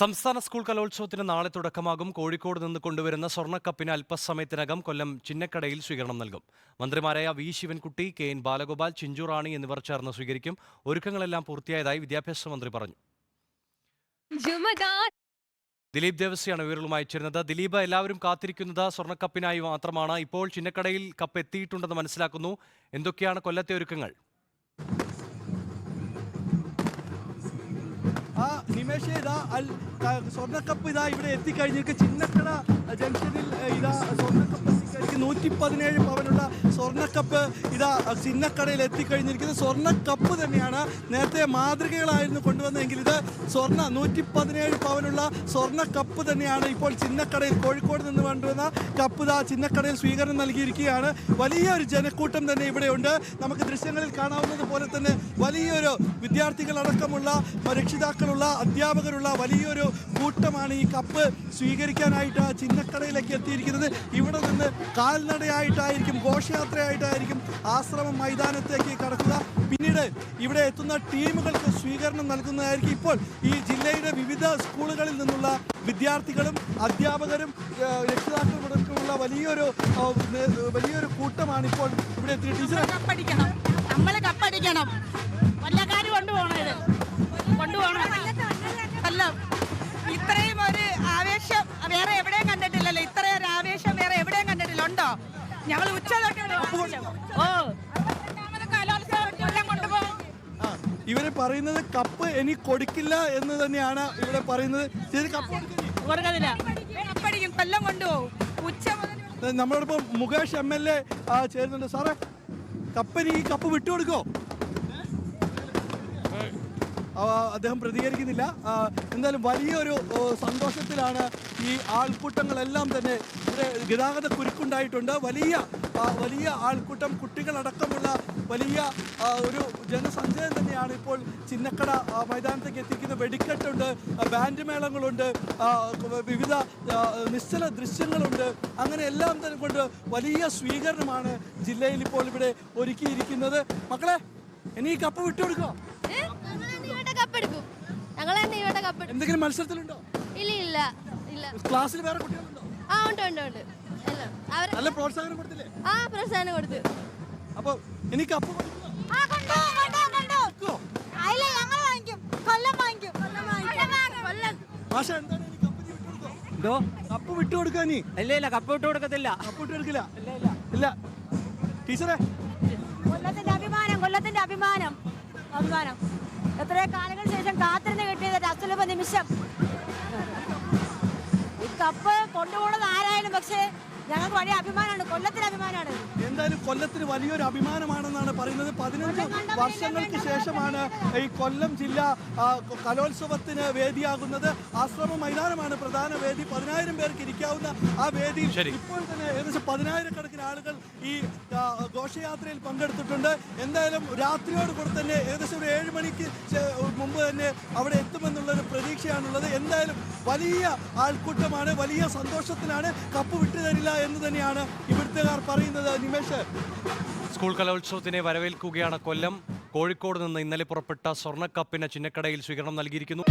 സംസ്ഥാന സ്കൂൾ കലോത്സവത്തിന് നാളെ തുടക്കമാകും. കോഴിക്കോട് നിന്ന് കൊണ്ടുവരുന്ന സ്വർണക്കപ്പിന് അല്പസമയത്തിനകം കൊല്ലം ചിന്നക്കടയിൽ സ്വീകരണം നൽകും. മന്ത്രിമാരായ V. Sivankutty K. N. Balagopal Chinchurani എന്നിവർ ചേർന്ന് സ്വീകരിക്കും. ഒരുക്കങ്ങളെല്ലാം പൂർത്തിയായതായി വിദ്യാഭ്യാസ മന്ത്രി പറഞ്ഞു. ദിലീപ് ദേവസ്യാണ് വിവരങ്ങളുമായി ചേരുന്നത് ദിലീപ് എല്ലാവരും കാത്തിരിക്കുന്നത് സ്വർണക്കപ്പിനായി മാത്രമാണ്. ഇപ്പോൾ ചിന്നക്കടയിൽ കപ്പ് എത്തിയിട്ടുണ്ടെന്ന് മനസ്സിലാക്കുന്നു. എന്തൊക്കെയാണ് കൊല്ലത്തെ ഒരുക്കങ്ങൾ? ആ നിമേഷ് ഇതാ സ്വർണക്കപ്പ് ഇതാ ഇവിടെ എത്തിക്കഴിഞ്ഞിട്ട് ചിന്നക്കട ജംഗ്ഷനിൽ ഇതാ സ്വർണക്കപ്പ് എത്തിക്കഴിഞ്ഞിരിക്കും നൂറ്റി പതിനേഴ് പവനുള്ള സ്വർണക്കപ്പ് ഇതാ ചിന്നക്കടയിൽ എത്തിക്കഴിഞ്ഞിരിക്കുന്നത്. സ്വർണക്കപ്പ് തന്നെയാണ് നേരത്തെ മാതൃകകളായിരുന്നു കൊണ്ടുവന്നതെങ്കിൽ ഇത് സ്വർണ നൂറ്റി പതിനേഴ് പവനുള്ള സ്വർണക്കപ്പ് തന്നെയാണ് ഇപ്പോൾ ചിന്നക്കടയിൽ കോഴിക്കോട് നിന്ന് കൊണ്ടുവന്ന കപ്പ് ഇതാ ചിന്നക്കടയിൽ സ്വീകരണം നൽകിയിരിക്കുകയാണ്. വലിയൊരു ജനക്കൂട്ടം തന്നെ ഇവിടെയുണ്ട്. നമുക്ക് ദൃശ്യങ്ങളിൽ കാണാവുന്നത് പോലെ തന്നെ വലിയൊരു വിദ്യാർത്ഥികളടക്കമുള്ള രക്ഷിതാക്കളുള്ള അധ്യാപകരുള്ള വലിയൊരു കൂട്ടമാണ് ഈ കപ്പ് സ്വീകരിക്കാനായിട്ട് ചിന്നക്കടയിലേക്ക് എത്തിയിരിക്കുന്നത്. ഇവിടെ നിന്ന് കാൽനടയായിട്ടായിരിക്കും ഘോഷയാത്രയായിട്ടായിരിക്കും ആശ്രമം മൈതാനത്തേക്ക് കടക്കുക. പിന്നീട് ഇവിടെ എത്തുന്ന ടീമുകൾക്ക് സ്വീകരണം നൽകുന്നതായിരിക്കും ഇപ്പോൾ ഈ ജില്ലയുടെ വിവിധ സ്കൂളുകളിൽ നിന്നുള്ള വിദ്യാർത്ഥികളും അധ്യാപകരും ഏഹ്, രക്ഷിതാക്കളും അടക്കമുള്ള വലിയൊരു വലിയൊരു കൂട്ടമാണ് ഇപ്പോൾ ഇവിടെ എത്തി ഇത്രയും ആ, ഇവർ പറയുന്നത് കപ്പ് ഇനി കൊടുക്കില്ല എന്ന് തന്നെയാണ് ഇവിടെ പറയുന്നത്. കപ്പ് കൊല്ലം കൊണ്ടുപോകും. ഉച്ച നമ്മളോടൊപ്പം മുകേഷ് എം എൽ എ ചേരുന്നുണ്ട്. സാറേ കപ്പനി ഈ കപ്പ് വിട്ടുകൊടുക്കോ അദ്ദേഹം പ്രതികരിക്കുന്നില്ല. എന്തായാലും വലിയൊരു സന്തോഷത്തിലാണ് ഈ ആൾക്കൂട്ടങ്ങളെല്ലാം തന്നെ ഗതാഗത കുരുക്കുണ്ടായിട്ടുണ്ട്. വലിയ വലിയ ആൾക്കൂട്ടം കുട്ടികളടക്കമുള്ള വലിയ ഒരു ജനസഞ്ചയം തന്നെയാണ് ഇപ്പോൾ ചിന്നക്കട മൈതാനത്തേക്ക് എത്തിക്കുന്ന വെടിക്കെട്ടുണ്ട് ബാൻഡ് മേളങ്ങളുണ്ട് വിവിധ നിശ്ചല ദൃശ്യങ്ങളുണ്ട്. അങ്ങനെ എല്ലാം തന്നെ കൊണ്ട് വലിയ സ്വീകരണമാണ് ജില്ലയിൽ ഇപ്പോൾ ഇവിടെ ഒരുക്കിയിരിക്കുന്നത്. മക്കളെ ഇനി ഈ കപ്പ് വിട്ടുകൊടുക്കോ എന്തെങ്കിലും മത്സരത്തിലുണ്ടോ? ഇല്ല ഇല്ല ഇല്ല. ക്ലാസ്സിൽ വേറെ കുട്ടികളുണ്ടോ? ആ ഉണ്ട് ഉണ്ട് ഉണ്ട്. ഇല്ല നല്ല പ്രോത്സാഹനം കൊടുത്തില്ലേ? ആ പ്രോത്സാഹനം കൊടുത്തു. അപ്പൊ വാങ്ങിക്കും. കപ്പ് വാങ്ങിക്കും. കൊടുക്കോ? മാഷ എന്താണ് ഇനി കപ്പ് നീ വിട്ടുകൊടുക്കോ? എന്തോ കപ്പ് വിട്ടുകൊടുക്കാ നീ? ഇല്ല ഇല്ല കപ്പ് വിട്ടു കൊടുക്കത്തില്ല. കപ്പ് വിട്ടു കൊടുക്കില്ല? ഇല്ല ടീച്ചറെ? കൊല്ലത്തിന്റെ അഭിമാനം കൊല്ലത്തിന്റെ അഭിമാനം. അഭിമാനം. എത്രയോ കാലങ്ങൾക്ക് ശേഷം കാത്തിരുന്ന് കിട്ടിയത് അസുലഭ നിമിഷം. കപ്പ് കൊണ്ടുപോകുന്നത് ആരായാലും പക്ഷേ ഞങ്ങൾക്ക് വലിയ അഭിമാനമാണ് കൊല്ലത്തിന് അഭിമാനമാണ്. എന്തായാലും കൊല്ലത്തിന് വലിയൊരു അഭിമാനമാണെന്നാണ് പറയുന്നത്. പതിനഞ്ച് വർഷങ്ങൾക്ക് ശേഷമാണ് ഈ കൊല്ലം ജില്ല കലോത്സവത്തിന് വേദിയാകുന്നത്. ആശ്രമ മൈതാനമാണ് പ്രധാന വേദി. പതിനായിരം പേർക്ക് ഇരിക്കാവുന്ന ആ വേദിയിൽ ഇപ്പോൾ തന്നെ ഏകദേശം പതിനായിരക്കണക്കിന് ആളുകൾ ഈ ഘോഷയാത്രയിൽ പങ്കെടുത്തിട്ടുണ്ട്. എന്തായാലും രാത്രിയോട് കൂടെ തന്നെ ഏകദേശം ഒരു ഏഴ് മണിക്ക് തന്നെ അവിടെ എത്തുമെന്നുള്ളൊരു പ്രതീക്ഷയാണുള്ളത്. എന്തായാലും വലിയ ആൾക്കൂട്ടമാണ് വലിയ സന്തോഷത്തിലാണ് കപ്പ് വിട്ടുതരില്ല എന്ന് തന്നെയാണ് ഇവിടുത്തുകാർ പറയുന്നത് നിമേഷ്. സ്കൂൾ കലോത്സവത്തിനെ വരവേൽക്കുകയാണ് കൊല്ലം. കോഴിക്കോട് നിന്ന് ഇന്നലെ പുറപ്പെട്ട സ്വർണക്കപ്പിന് ചിന്നക്കടയിൽ സ്വീകരണം നൽകിയിരിക്കുന്നു.